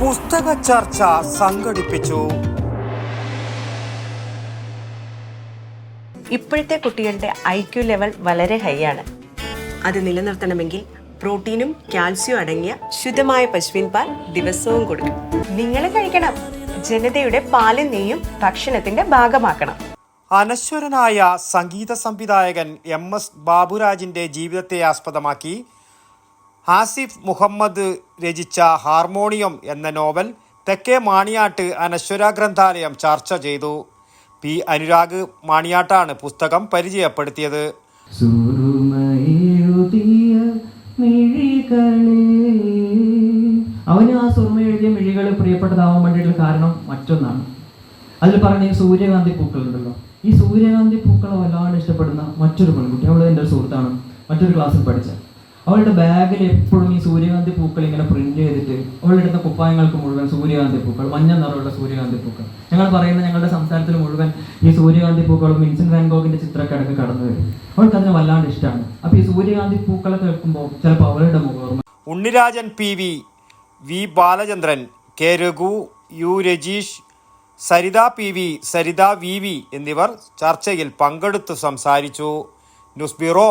പുസ്തക ചർച്ച സംഘടിപ്പിച്ചു. ഇപ്പോഴത്തെ കുട്ടികളുടെ ഐ ക്യു ലെവൽ വളരെ ഹൈ ആണ്. അത് നിലനിർത്തണമെങ്കിൽ പ്രോട്ടീനും കാൽസ്യവും അടങ്ങിയ ശുദ്ധമായ പശുവിൻ പാൽ ദിവസവും കൊടുക്കും നിങ്ങൾ കഴിക്കണം. ജനതയുടെ പാലും നെയ്യും ഭക്ഷണത്തിന്റെ ഭാഗമാക്കണം. അനശ്വരനായ സംഗീത സംവിധായകൻ എം എസ് ബാബുരാജിന്റെ ജീവിതത്തെ ആസ്പദമാക്കി ആസിഫ് മുഹമ്മദ് രചിച്ച ഹാർമോണിയം എന്ന നോവൽ തെക്കേ മാണിയാട്ട് അനശ്വര ഗ്രന്ഥാലയം ചർച്ച ചെയ്തു. പി അനുരാഗ് മാണിയാട്ടാണ് പുസ്തകം പരിചയപ്പെടുത്തിയത്. അവന് ആ സുറുമ എഴുതിയ മിഴികൾ പ്രിയപ്പെട്ടതാവാൻ വേണ്ടിയിട്ടുള്ള കാരണം മറ്റൊന്നാണ്. അതിൽ പറഞ്ഞ സൂര്യകാന്തി പൂക്കളുണ്ടല്ലോ. ഈ സൂര്യകാന്തി പൂക്കളെ വല്ലാണ്ട് ഇഷ്ടപ്പെടുന്ന മറ്റൊരു പെൺകുട്ടി. അവൾ എന്റെ സുഹൃത്താണ്. മറ്റൊരു ക്ലാസ്സിൽ പഠിച്ച അവളുടെ ബാഗിൽ എപ്പോഴും ഈ സൂര്യകാന്തി പൂക്കൾ ഇങ്ങനെ പ്രിന്റ് ചെയ്തിട്ട് അവളുടെ അടുത്ത കുപ്പായങ്ങൾക്ക് മുഴുവൻ സൂര്യകാന്തി പൂക്കൾ മഞ്ഞ നിറമുള്ള സൂര്യകാന്തി പൂക്കൾ. ഞങ്ങൾ പറയുന്ന ഞങ്ങളുടെ സംസാരത്തിൽ മുഴുവൻ ഈ സൂര്യകാന്തി പൂക്കളും വിൻസെന്റ് വാൻഗോഗിന്റെ ചിത്രമൊക്കെ ഇടയ്ക്ക് കടന്നു വരും. അവൾക്ക് അതിന് വല്ലാണ്ട് ഇഷ്ടമാണ് അപ്പൊ ഈ സൂര്യകാന്തി പൂക്കളെ കേൾക്കുമ്പോൾ ചിലപ്പോൾ അവളുടെ മുഖം Unnirajan P V V Balachandran K Raghu U Rajeesh Saritha P V Saritha V V എന്നിവർ ചർച്ചയിൽ പങ്കെടുത്തു സംസാരിച്ചു. News bureau